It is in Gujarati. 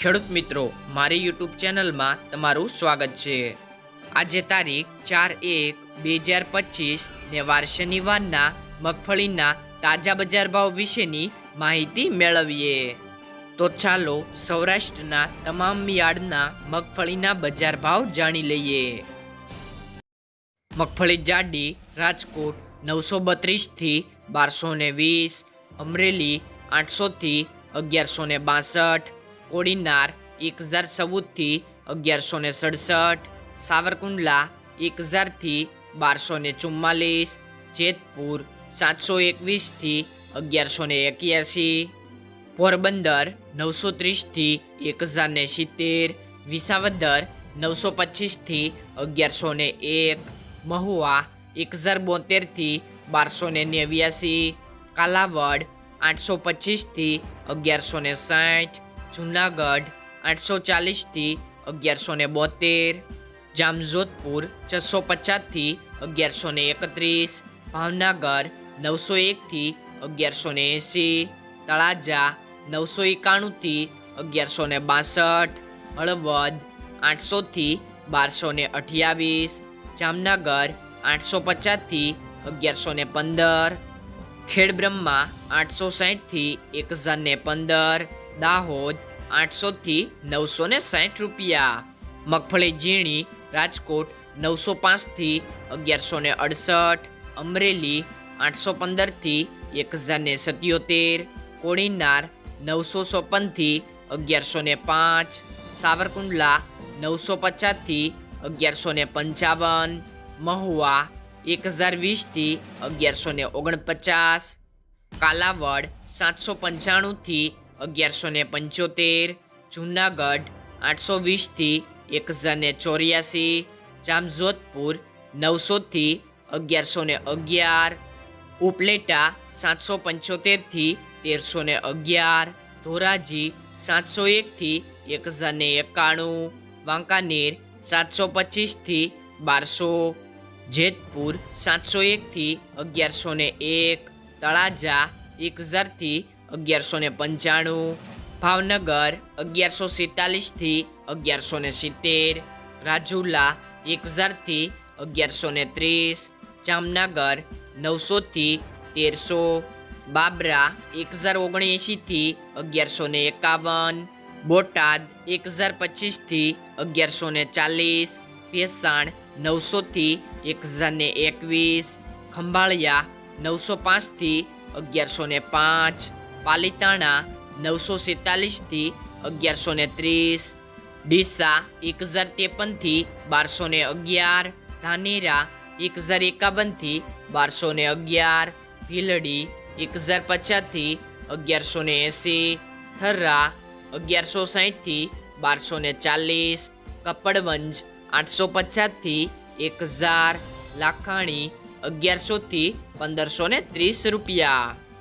ખેડૂત મિત્રો, મારી યુટ્યુબ ચેનલમાં તમારું સ્વાગત છે. આજે તારીખ ચાર એક બે હજાર પચીસ ને વાર શનિવારના મગફળીના તાજા બજાર ભાવ વિશેની માહિતી મેળવીએ. તો ચાલો સૌરાષ્ટ્રના તમામ યાર્ડના મગફળીના બજાર ભાવ જાણી લઈએ. મગફળી જાડી રાજકોટ નવસો બત્રીસથી બારસો વીસ, અમરેલી આઠસોથી અગિયારસો ને બાસઠ કોડીનાર, એક હજાર ચૌદથી અગિયારસો ને સડસઠ, સાવરકુંડલા, એક હજારથી બારસો ને ચુમ્માલીસ, જેતપુર, સાતસો એકવીસથી અગિયારસો ને એક્યાસી, પોરબંદર, નવસો ત્રીસથી એક હજાર ને સિત્તેર, વિસાવદર, નવસો પચીસથી અગિયારસો ને એક, મહુવા, એક હજાર બોતેરથી બારસો ને નેવ્યાસી, કાલાવડ, આઠસો પચીસથી અગિયારસો ને સાઠ જુનાગઢ, આઠસો ચાલીસથી અગિયારસો ને બોતેર, જામજોધપુર, છસો પચાસથી અગિયારસો ને એકત્રીસ, ભાવનગર, નવસો એકથી અગિયારસો ને એંસી તળાજા, નવસો એકાણુંથી અગિયારસો ને બાસઠ, હળવદ, આઠસોથી બારસો ને અઠ્યાવીસ, જામનગર, આઠસો પચાસથી અગિયારસો ને પંદર, ખેડબ્રહ્મા, આઠસો સાહીઠથી એક હજાર ને પંદર દાહોદ આઠસોથી નવસો ને સાહીઠ રૂપિયા. મગફળી ઝીણી રાજકોટ નવસો પાંચથી અગિયારસો ને અડસઠ. અમરેલી આઠસો પંદરથી એક હજાર ને સત્યોતેર. કોડીનાર નવસો ચોપનથી અગિયારસો ને પાંચ. સાવરકુંડલા નવસો પચાસથી અગિયારસો ને પંચાવન. મહુવા એક હજાર વીસથી અગિયારસો ને ઓગણપચાસ. કાલાવડ સાતસો પંચાણુંથી અગિયારસો ને પંચોતેર, જુનાગઢ આઠસો વીસથી એક હજાર ને ચોર્યાસી, જામજોધપુર નવસોથી અગિયારસો ને અગિયાર, ઉપલેટા સાતસો પંચોતેરથી તેરસો ને અગિયાર, ધોરાજી સાતસો એકથી એક હજાર ને એકાણું, વાંકાનેર સાતસો પચીસથી બારસો, જેતપુર સાતસો એકથી અગિયારસો ને એક, તળાજા એક હજારથી અગિયારસો ને પંચાણું. ભાવનગર, અગિયારસો સિત્તાલીસથી અગિયારસો ને સિત્તેર. રાજુલા એક હજારથી અગિયારસો ને ત્રીસ. જામનગર, નવસોથી તેરસો. બાબરા એક હજાર ઓગણએંશીથી અગિયારસો ને એકાવન. બોટાદ એક હજાર પચીસથી અગિયારસો ને ચાલીસ. ભેસાણ, નવસોથી એક હજાર ને એકવીસ. ખંભાળિયા, નવસો પાંચથી અગિયારસો ને પાંચ. પાલીતાણા નવસો સેતાલીસથી અગિયારસો ને ત્રીસ, ડીસા એક હજાર ત્રેપનથી બારસો ને અગિયાર, ધાનેરા એક હજાર એકાવનથી બારસો ને અગિયાર, ભીલડી એક હજાર પચાસથી અગિયારસો ને એંસી, થર્રા અગિયારસો સાહીઠથી બારસો ને ચાલીસ, કપડવંજ આઠસો પચાસથી એક હજાર, લાખાણી અગિયારસોથી પંદરસો ને ત્રીસ રૂપિયા.